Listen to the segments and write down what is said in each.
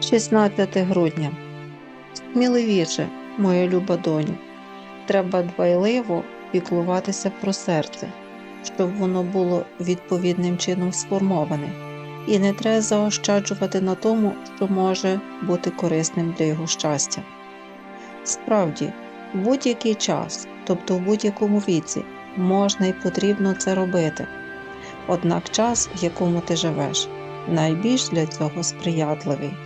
16 грудня. Сміливіше, моя люба доню. Треба дбайливо піклуватися про серце, щоб воно було відповідним чином сформоване, і не треба заощаджувати на тому, що може бути корисним для його щастя. Справді, будь-який час, тобто в будь-якому віці, можна і потрібно це робити. Однак час, в якому ти живеш, найбільш для цього сприятливий.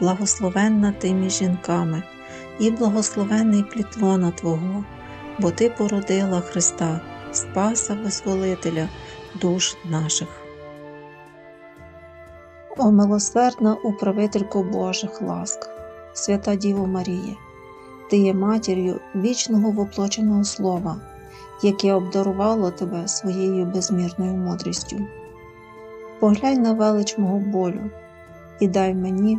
благословенна ти між жінками, і благословенний плід лона Твого, бо Ти породила Христа, Спаса Визволителя душ наших. О милосердна управителько Божих ласк, свята Діво Марія, Ти є матір'ю вічного воплоченого Слова, яке обдарувало тебе своєю безмірною мудрістю. Поглянь на велич мого болю і дай мені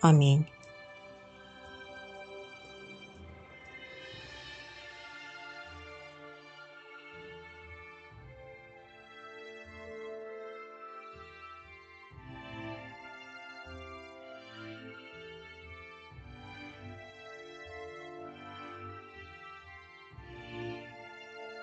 Амінь.